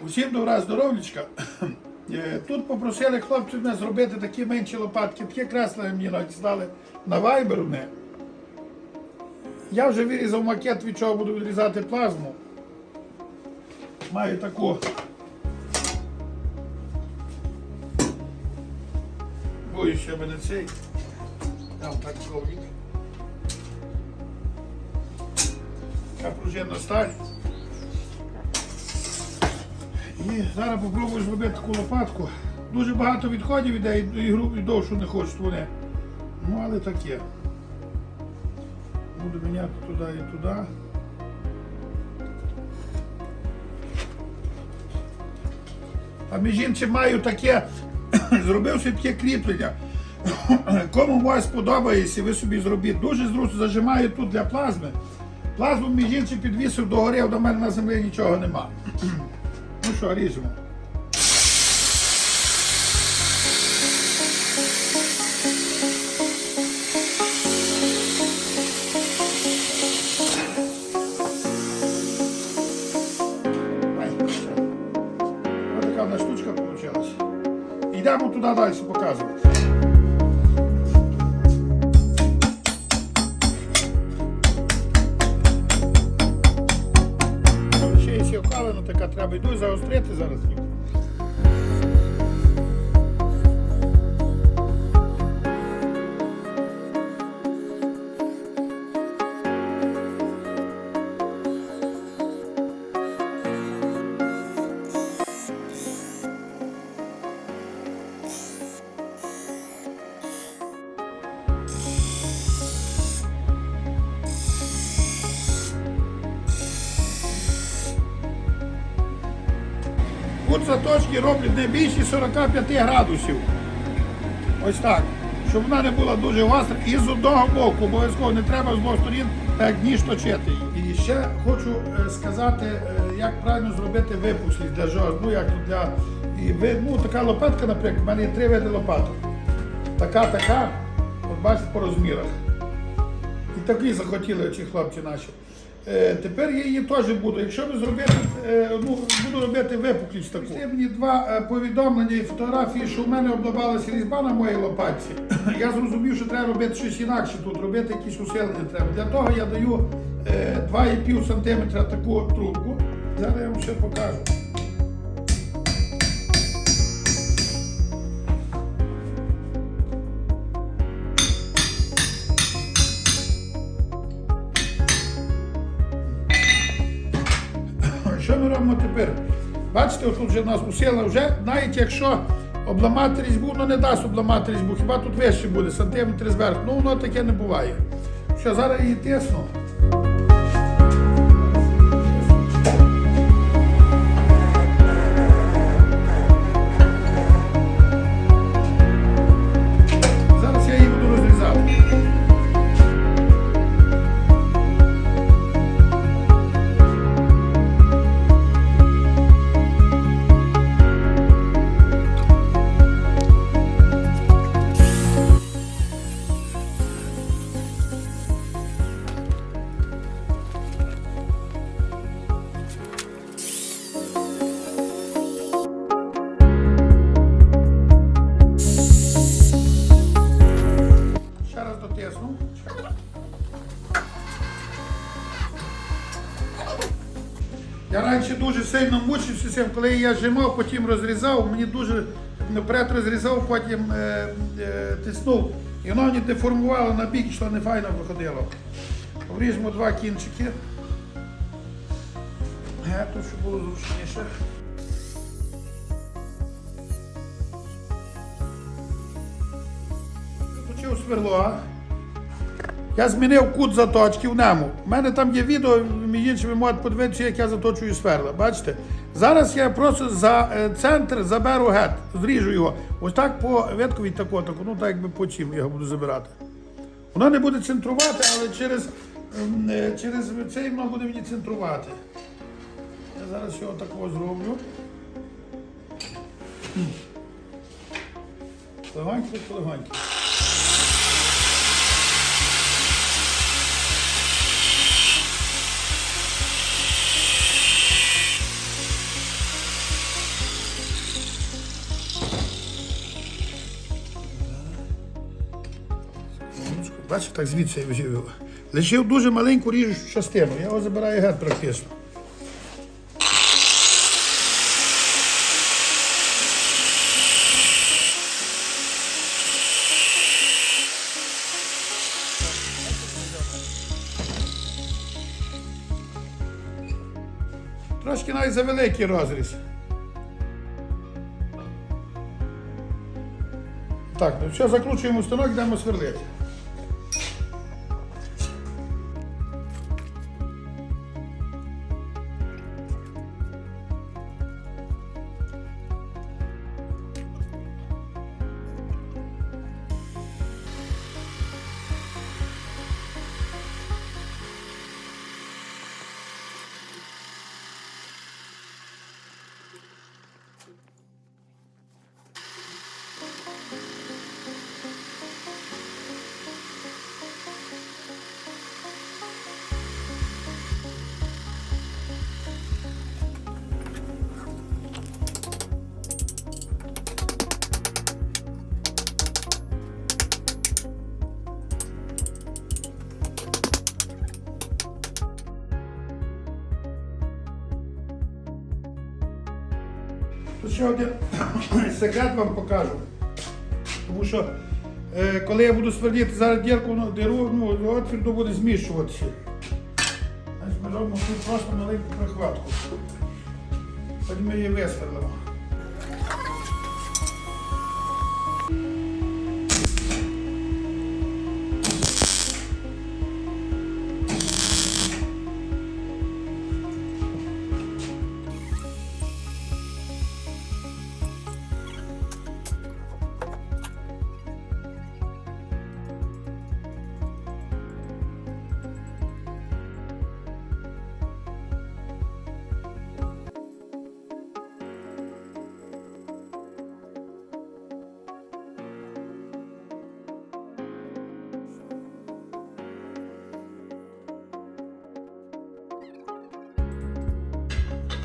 Усім добра здоров'ячка. Е, Тут попросили хлопців мене зробити такі менші лопатки, таке креслення мені надіслали на вайбер мене. Я вже вирізав макет, від чого буду відрізати плазму. Маю таку. Бою ще мене цей. Там так коврик. Така пружинна сталь. І зараз попробую зробити таку лопатку. Дуже багато відходів іде і і гру- довшу не хочуть вони. Ну, але таке. Буду міняти туди і туди. А між іншим маю таке, зробив собі таке кріплення. Кому може сподобається, ви собі зробіть. Дуже зручно зажимаю тут для плазми. Плазму між іншим підвісив до гори, а до мене на землі нічого нема. Ну що, ріжемо. Кут заточки роблять не більше 45 градусів. Ось так. Щоб вона не була дуже гостра. І з одного боку, обов'язково не треба з двох сторін так ніж точити. І ще хочу е, сказати, е, як правильно зробити випуслість для жорст. Ну як для. Ну, така лопатка, наприклад, в мене є три види лопаток. Така, така, от бачите по розмірах. І такі захотіли ці хлопці наші. Е, тепер я її теж буду. Якщо ви зробите, е, ну, буду робити випуклість таку. Є мені два е, повідомлення і фотографії, що в мене обламалася різьба на моїй лопатці. Я зрозумів, що треба робити щось інакше тут, робити якісь усилення треба. Для того я даю е, 2,5 см таку трубку. Зараз я вам ще покажу. Тепер? Бачите, тут вже в нас усіла вже, навіть якщо обламати різьбу, ну не дасть обламати різьбу, хіба тут вище буде, сантиметр зверху. Ну воно таке не буває. Що зараз її тисну. Цим, коли я жимав, потім розрізав, мені дуже наперед розрізав, потім е, е, тиснув. І воно мені деформувало на бік, що не файно виходило. Обріжемо два кінчики. Е, Тут щоб було зручніше. Включив сверло. Я змінив кут заточки в ньому. У мене там є відео, між іншим, ви можете подивитися, як я заточую сверла. Бачите? Зараз я просто за е, центр заберу гет, зріжу його. Ось так по веткові тако, тако, ну так якби по чим я його буду забирати. Воно не буде центрувати, але через, ем, е, через цей воно буде мені центрувати. Я зараз його такого зроблю. Легонько, легонько. Бачите, так звідси я взяв його. Лишив дуже маленьку ріжучу частину. Я його забираю геть практично. Трошки навіть за великий розріз. Так, ну все, закручуємо станок, йдемо сверлити. Ще один секрет вам покажу. Тому що е, коли я буду сверлити зараз дірку, ну, диру, ну, отвір то буде змішуватися. Значить, тут просто маленьку прихватку. Тоді ми її висверлимо.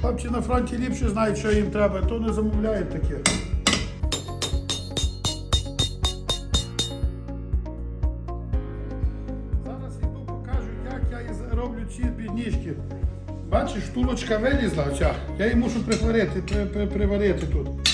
Хлопці на фронті ліпше знають, що їм треба, то не замовляють таке. Зараз йду покажу, як я роблю ці підніжки. Бачиш, штулочка вилізла, оця. Я її мушу приварити, при, при, приварити тут.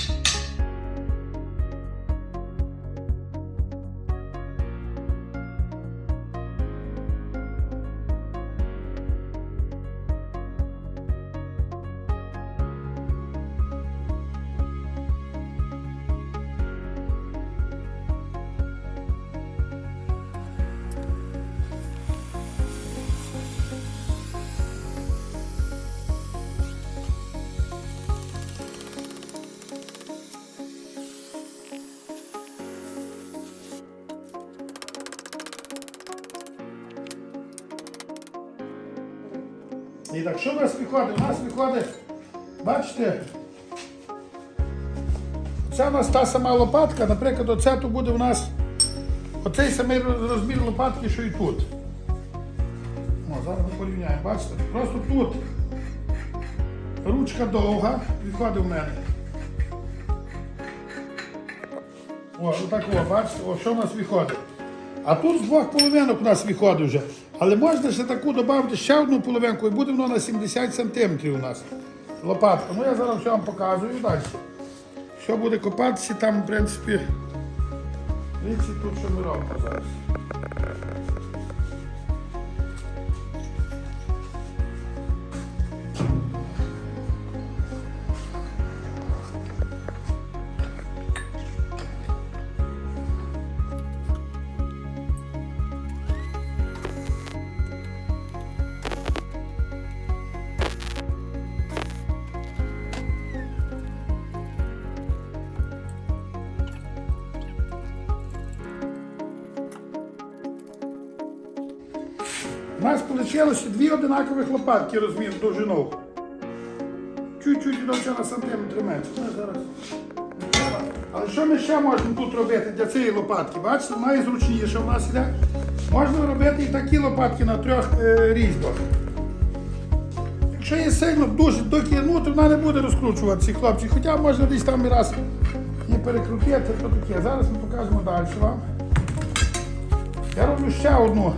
Що в нас виходить? У нас виходить, бачите, це у нас та сама лопатка, наприклад, оце тут буде у нас оцей самий розмір лопатки, що і тут. О, зараз ми порівняємо, бачите? Просто тут ручка довга, відходить в мене. О, отак, о, бачите, о, що в нас виходить. А тут з двох половинок у нас виходить вже. Але можна ще таку додати ще одну половинку і буде воно на 70 см у нас. Лопатка. Ну я зараз все вам показую далі. Що буде копатися, там, в принципі, дивіться тут, що ми робимо зараз. Дві одинакових лопатки розмір довжину. Чуть-чуть довше на сантиметр менше. Зараз. Але що ми ще можемо тут робити для цієї лопатки? Бачите, найзручніше в нас іде. Можна робити і такі лопатки на трьох е, різьбах. Якщо є сильно дуже докинути, вона не буде розкручуватися, хлопці. Хоча можна десь там і раз і перекрутити, то таке. Зараз ми покажемо далі вам. Я роблю ще одну.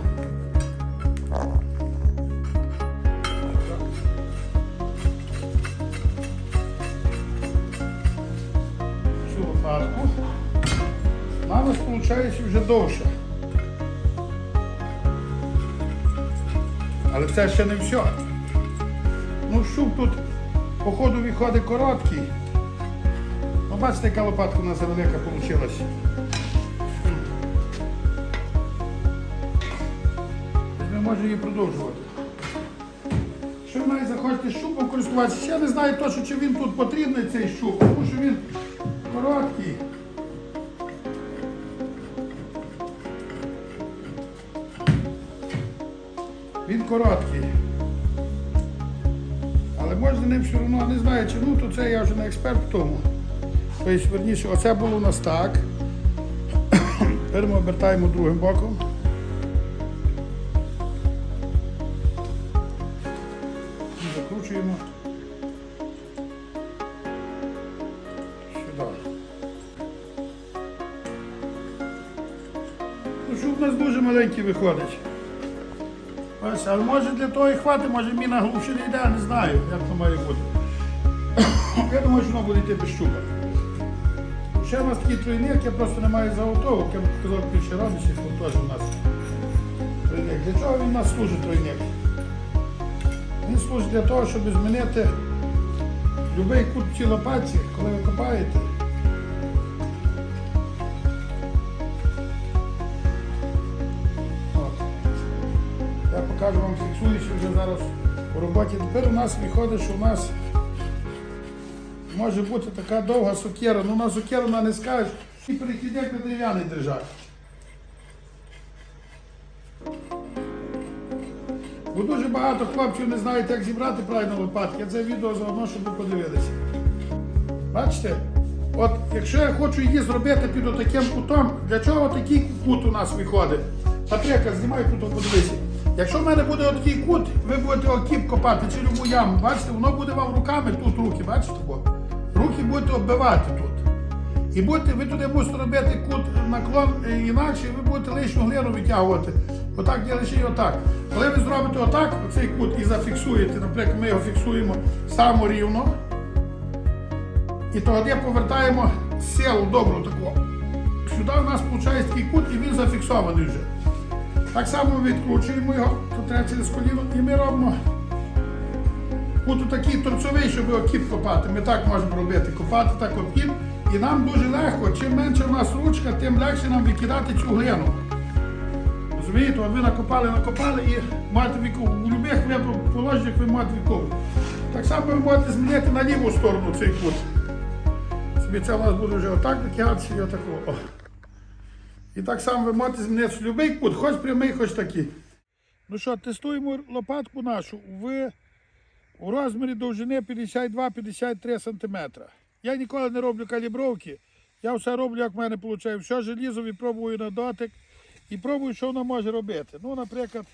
Виходить вже довше. Але це ще не все. Ну, шуб тут, походу, виходить короткий. Ну, бачите, яка лопатка у нас велика вийшла. Ми можемо її продовжувати. Якщо ви навіть захочете шубом користуватися, ще не знаю точно, чи він тут потрібний цей шуб, тому що він короткий. Короткий. Але можна ним все одно, не знаю, чи ну, то це я вже не експерт в тому. Тобто, верніше, оце було у нас так. Тепер ми обертаємо другим боком. І закручуємо сюди. Ну, шуб у нас дуже маленький виходить. Але може для того і хватить, може міна глуші не йде, не знаю, як то має бути. Я думаю, що воно буде йти без щука. Ще у нас такий тройник, я просто не маю заготовок, я б показав більше разів, що теж у нас тройник. Для чого він у нас служить тройник? Він служить для того, щоб змінити будь-який кут в цій лопатці, коли ви копаєте. Покажу вже зараз у роботі. Тепер у нас виходить, що у нас може бути така довга сокира. Ну на сокиру вона не скажеш. І перехідник на дерев'яний держать. Бо дуже багато хлопців не знають, як зібрати правильно лопатки. Це відео заодно, щоб ви подивилися. Бачите? От якщо я хочу її зробити під отаким кутом, для чого такий кут у нас виходить? Патрика, знімай тут, подивися. Якщо в мене буде отакий кут, ви будете окіп копати чи любу яму, бачите, воно буде вам руками тут руки, бачите? Руки будете оббивати тут. І будете, ви туди мусите робити кут наклон е, інакше, ви будете лишню глину витягувати. Отак є лише і отак. Коли ви зробите отак, оцей кут і зафіксуєте, наприклад, ми його фіксуємо само рівно. І тоді повертаємо силу добру таку. Сюди у нас виходить такий кут і він зафіксований вже. Так само відкручуємо його, тут треба через коліно, і ми робимо кут такий торцовий, щоб окіп копати. Ми так можемо робити, копати так окіп. І нам дуже легко, чим менше в нас ручка, тим легше нам викидати цю глину. Розумієте, от ви накопали, накопали і маєте віку. У будь-яких положеннях ви маєте вікову. Так само ви можете змінити на ліву сторону цей кут. Собі це у нас буде вже отак викидатися і отако. І так само ви можете змінити будь-який кут, хоч прямий, хоч такий. Ну що, тестуємо лопатку нашу в, у розмірі довжини 52-53 см. Я ніколи не роблю калібровки. Я все роблю, як в мене виходить. Все желізові пробую на дотик і пробую, що вона може робити. Ну, наприклад,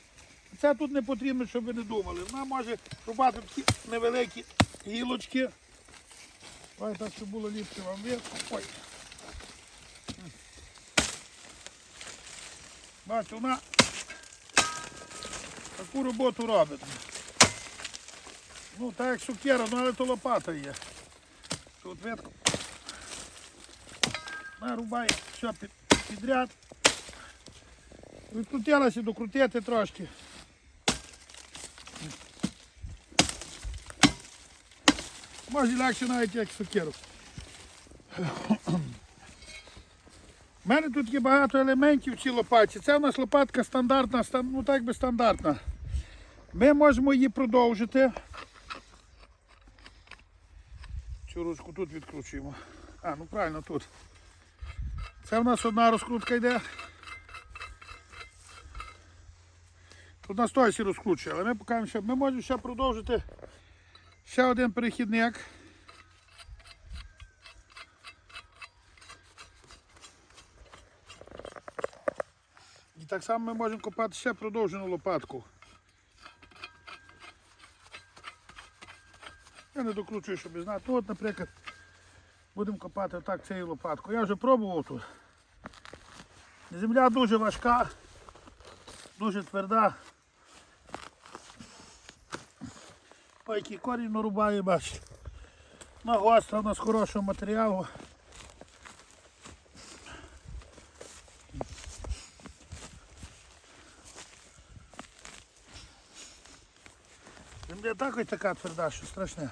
це тут не потрібно, щоб ви не думали. Вона може рубати такі невеликі гілочки. Ой, так, щоб було ліпше вам видно. Ой. Бачите, вона таку роботу робить. Ну, так як сукера, ну але то лопата є. Тут ветку. Нарубає все під, підряд. Відкрутилася докрутити трошки. Може легше навіть як сукеру. У мене тут є багато елементів в цій лопатці. Це у нас лопатка стандартна, ну так би стандартна. Ми можемо її продовжити. Цю ручку тут відкручуємо. А, ну правильно тут. Це в нас одна розкрутка йде. Тут на стойці розкручує, але ми покажемо ще. Ми можемо ще продовжити ще один перехідник. Так само ми можемо копати ще продовжену лопатку. Я не докручую, щоб знати. От, наприклад, будемо копати отак цією лопаткою. Я вже пробував тут. Земля дуже важка. Дуже тверда. Ой, який корінь нарубає, бачите. Вона гостра, вона з хорошого матеріалу. Земля так ось така тверда, що страшне.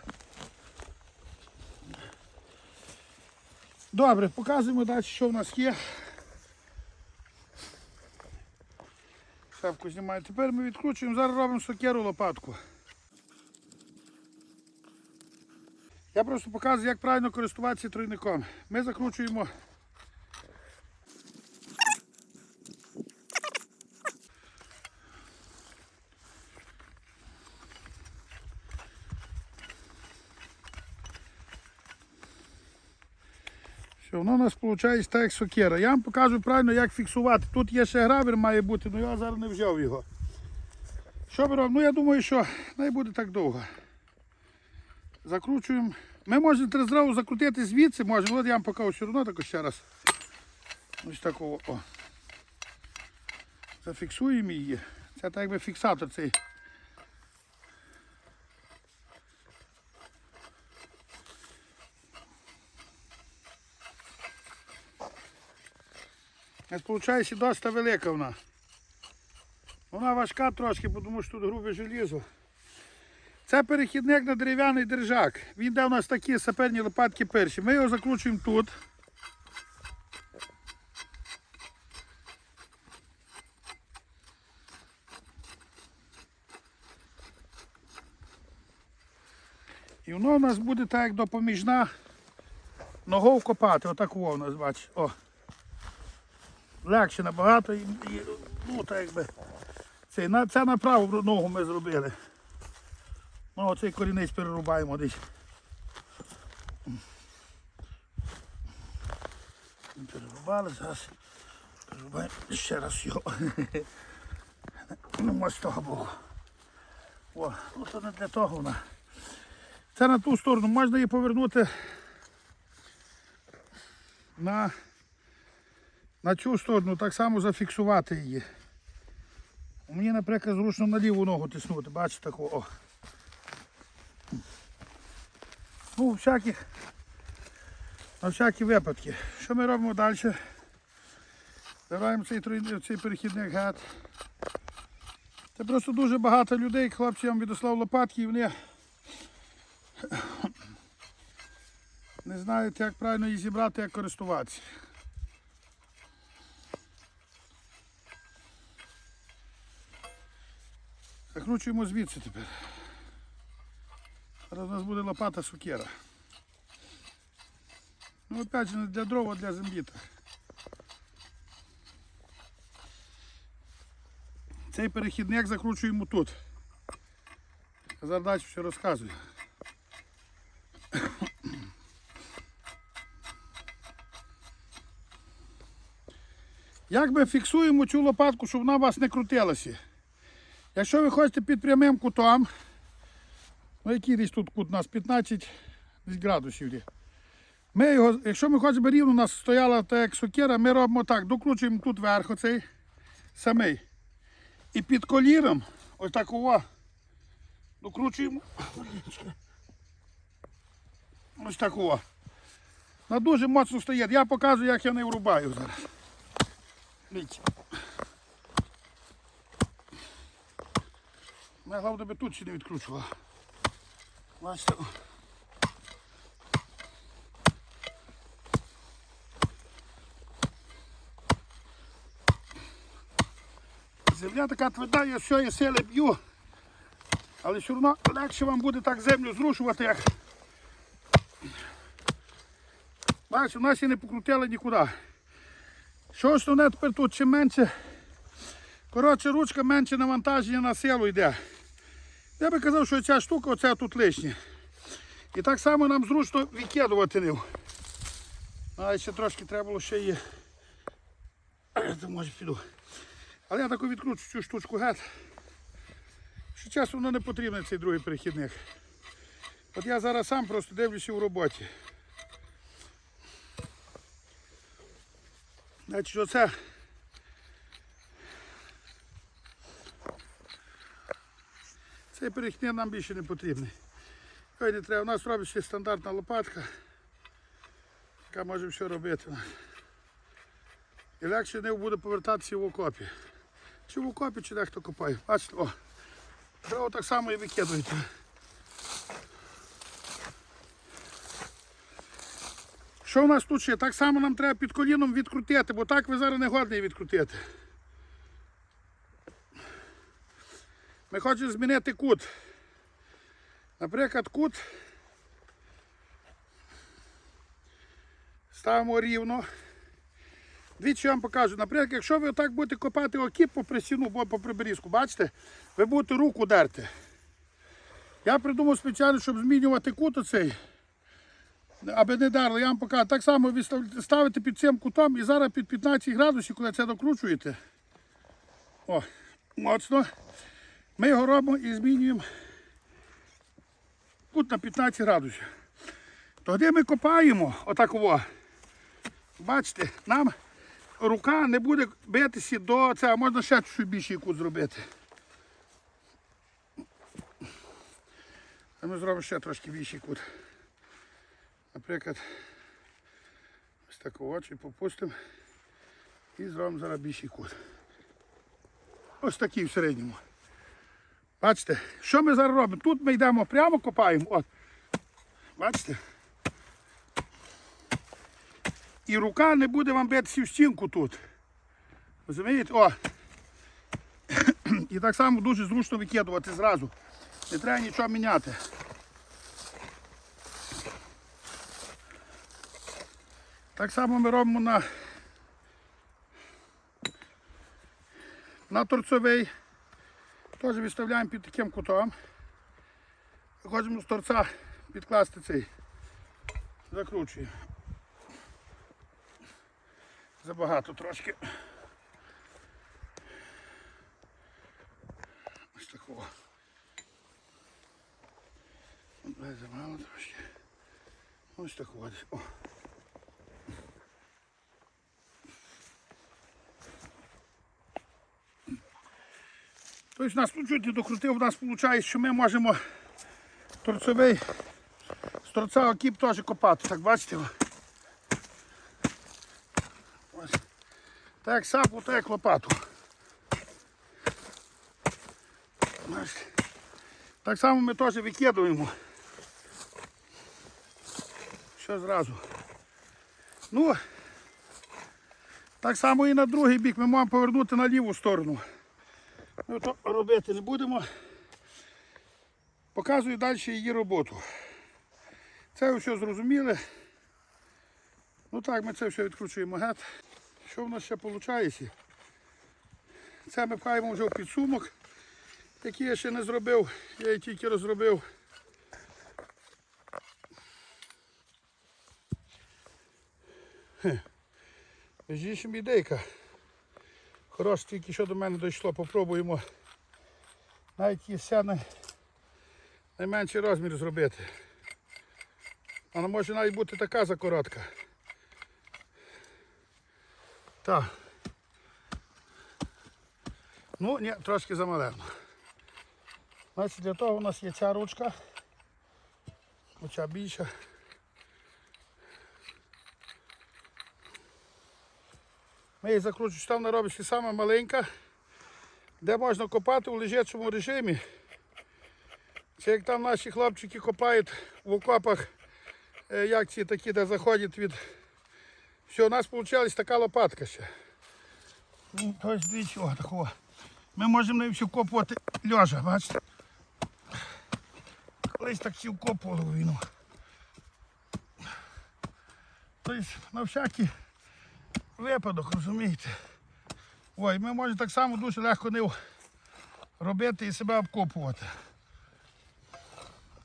Добре, показуємо далі, що в нас є. Шапку знімаю. Тепер ми відкручуємо, зараз робимо сокеру лопатку. Я просто показую, як правильно користуватися тройником. Ми закручуємо. Воно у нас виходить так, як сокира. Я вам покажу правильно, як фіксувати. Тут є ще гравер, має бути, але я зараз не взяв його. Що робимо? Ну я думаю, що не буде так довго. Закручуємо. Ми можемо зразу закрутити звідси, можемо. От я вам покажу все одно так ще раз. Ось такого. О. Зафіксуємо її. Це так якби фіксатор цей. Виходить, досить велика вона. Вона важка трошки, тому що тут грубе желізо. Це перехідник на дерев'яний держак. Він у нас такі саперні лопатки перші. Ми його закручуємо тут. І воно у нас буде так, як допоміжна ногою копати. Отак у нас бачиш. Легше набагато. І, і, ну, так якби. Це, на, це на праву ногу ми зробили. Ну, оцей корінець перерубаємо десь. Перерубали, зараз перерубаємо ще раз його. Ну, ось того боку. О, ну то не для того вона. Це на ту сторону, можна її повернути на, на цю сторону, так само зафіксувати її. Мені, наприклад, зручно на ліву ногу тиснути, бачите. О. Ну, всяких, на всякі випадки. Що ми робимо далі? Збираємо цей, цей перехідник гад. Це просто дуже багато людей, хлопці я вам відослав лопатки і вони не знають, як правильно її зібрати, як користуватися. Закручуємо звідси тепер. Зараз у нас буде лопата сукера. Ну опять же не для дров, а для землі. Цей перехідник закручуємо тут. Далі все розказую. Як ми фіксуємо цю лопатку, щоб вона у вас не крутилася? Якщо ви хочете під прямим кутом, ну який десь тут кут у нас 15 десь градусів. Ми його, якщо ми хочемо рівно, у нас стояла так як сокира, ми робимо так, докручуємо тут вверх оцей самий. І під коліром, ось так о, докручуємо. Ось так о. Вона дуже моцно стоїть. Я показую, як я не врубаю зараз. Дивіться. Я головне би тут не відкручувала. Бачите. Земля така тверда, я все, я сили б'ю. Але все одно легше вам буде так землю зрушувати, як. Бачите, у нас і не покрутили нікуди. Що основне тепер тут чим менше. Коротше, ручка менше навантаження на силу йде. Я би казав, що ця штука оця тут лишня. І так само нам зручно відкидувати ним. А ще трошки треба було ще її. Може піду. Але я таку відкручу цю штучку геть. Що часу воно не потрібно цей другий перехідник. От я зараз сам просто дивлюся в роботі. Значить, оце Цей перехідник нам більше не потрібний. Його не треба. У нас робить ще стандартна лопатка, яка може все робити. І легше не буде повертатися в окопі. Чи в окопі, чи дехто копає. Бачите, о, треба так само і викидуєте. Що в нас тут ще? Так само нам треба під коліном відкрутити, бо так ви зараз не годні відкрутити. Ми хочемо змінити кут. Наприклад, кут ставимо рівно. Двічі я вам покажу. Наприклад, якщо ви отак будете копати окіп по присіну, бо по приберізку, бачите, ви будете руку дерти. Я придумав спеціально, щоб змінювати кут оцей, аби не дерло. Я вам покажу. Так само ви ставите під цим кутом і зараз під 15 градусів, коли це докручуєте. О, моцно. Ми його робимо і змінюємо кут на 15 градусів. Тоді ми копаємо отаково. Бачите, нам рука не буде битися до цього, можна ще чуть більший кут зробити. А ми зробимо ще трошки більший кут. Наприклад, ось таку очі попустимо і зробимо зараз більший кут. Ось такий в середньому. Бачите, що ми зараз робимо? Тут ми йдемо прямо копаємо. От. Бачите? І рука не буде вам битися в стінку тут. Розумієте? О. І так само дуже зручно викидувати зразу. Не треба нічого міняти. Так само ми робимо на, на торцовий. Теж відставляємо під таким кутом. Хочемо з торця підкласти цей. Закручуємо. Забагато трошки. Ось такого. Буде трошки. Ось такого. О. Тобто нас тут чуть докрутив, у нас виходить, що ми можемо торцевий з торця окіп теж копати. Так бачите? Так як сапу, так лопату. Так само ми теж викидуємо. Що зразу. Ну, так само і на другий бік ми маємо повернути на ліву сторону. Ми то робити не будемо. Показую далі її роботу. Це ви все зрозуміли. Ну так, ми це все відкручуємо гет. Що в нас ще виходить? Це ми пхаємо вже в підсумок, який я ще не зробив, я її тільки розробив. Між ідейка. Хорош, тільки що до мене дійшло, попробуємо навіть є найменший розмір зробити. Вона може навіть бути така закоротка. Так. Ну, ні, трошки замалено. Значить, для того у нас є ця ручка. Хоча більша. Ми її закручуємо, там наробиться саме маленька, де можна копати у лежачому режимі. Це як там наші хлопчики копають в окопах, е, як ці такі, де заходять від. Все, у нас вийшла така лопатка ще. Ну, Ось двічі, о, такого. Ми можемо нею всю копувати льожа, бачите? Колись так всі вкопували війну. Тобто на всякий випадок, розумієте? Ой, ми можемо так само дуже легко не робити і себе обкопувати.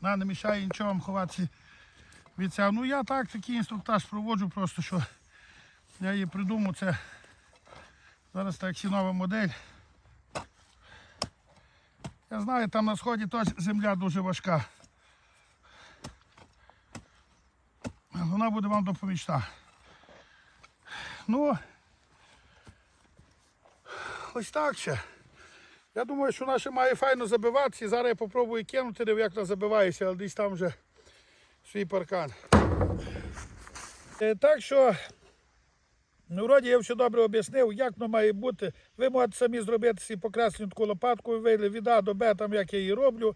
На, не мішає нічого вам ховатися від цього. Ну я так такий інструктаж проводжу, просто що я її придумав, це зараз таксі нова модель. Я знаю, там на сході теж земля дуже важка. Вона буде вам допомічна. Ну, ось так ще. Я думаю, що вона має файно забиватися. Зараз я попробую кинути, диви, як вона забивається, але десь там вже свій паркан. Е, Так що, ну, вроді я все добре об'яснив, як воно має бути. Ви можете самі зробити собі покреслену таку лопатку, вийли від А до Б, там як я її роблю.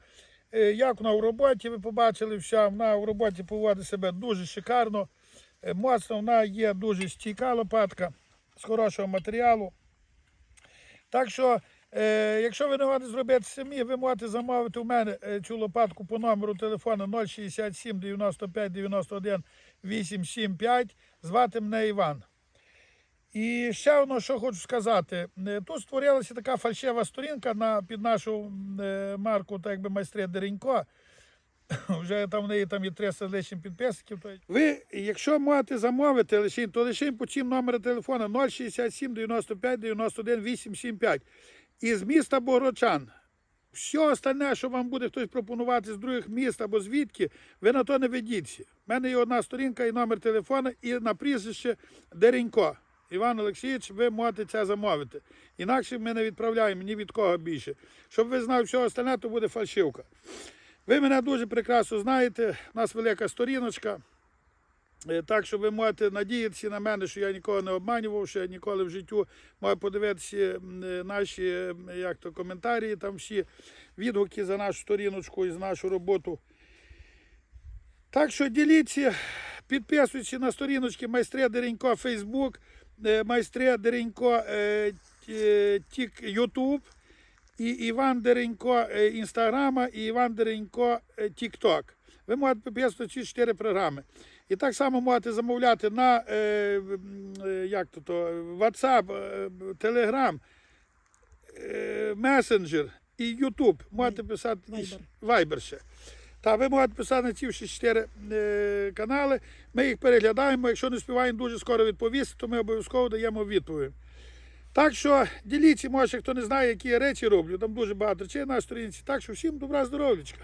Е, Як вона в роботі, ви побачили, вся вона в роботі поводить себе дуже шикарно. Е, Моцно вона є дуже стійка лопатка з хорошого матеріалу. Так що, е, якщо ви не можете зробити самі, ви можете замовити у мене е, цю лопатку по номеру телефону 067 95 91 875. Звати мене Іван. І ще одно, що хочу сказати. Е, Тут створилася така фальшива сторінка на, під нашу марку, так якби майстри Деренько. Вже там в неї там є 300 з лишнім підписників. Ви, якщо можете замовити лише, то лише по чим номер телефону 067 95 91 875 із міста Богородчан. Все остальне, що вам буде хтось пропонувати з других міст або звідки, ви на то не ведіться. У мене є одна сторінка і номер телефону, і на прізвище Деренько. Іван Олексійович, ви можете це замовити. Інакше ми не відправляємо ні від кого більше. Щоб ви знали все остальне, то буде фальшивка. Ви мене дуже прекрасно знаєте. У нас велика сторіночка. Е, Так що ви можете надіятися на мене, що я нікого не обманював, що я ніколи в життю маю подивитися е, наші як то, коментарі, там всі відгуки за нашу сторіночку і за нашу роботу. Так що діліться, підписуйтесь на сторіночки Майстре Деренько Фейсбук, е, Майстре Деренько Ютуб, і Іван Деренько е, Інстаграма, і Іван Деренько е, Тікток. Ви можете підписувати ці чотири програми. І так само можете замовляти на е, е, як то, то, WhatsApp, Telegram, е, Messenger і YouTube. Можете писати Viber. Viber ще. Та ви можете писати на ці всі чотири е, канали. Ми їх переглядаємо. Якщо не співаємо дуже скоро відповісти, то ми обов'язково даємо відповідь. Так що діліться, може, хто не знає, які я речі роблю. Там дуже багато речей на сторінці. Так що всім добра здоров'ячка.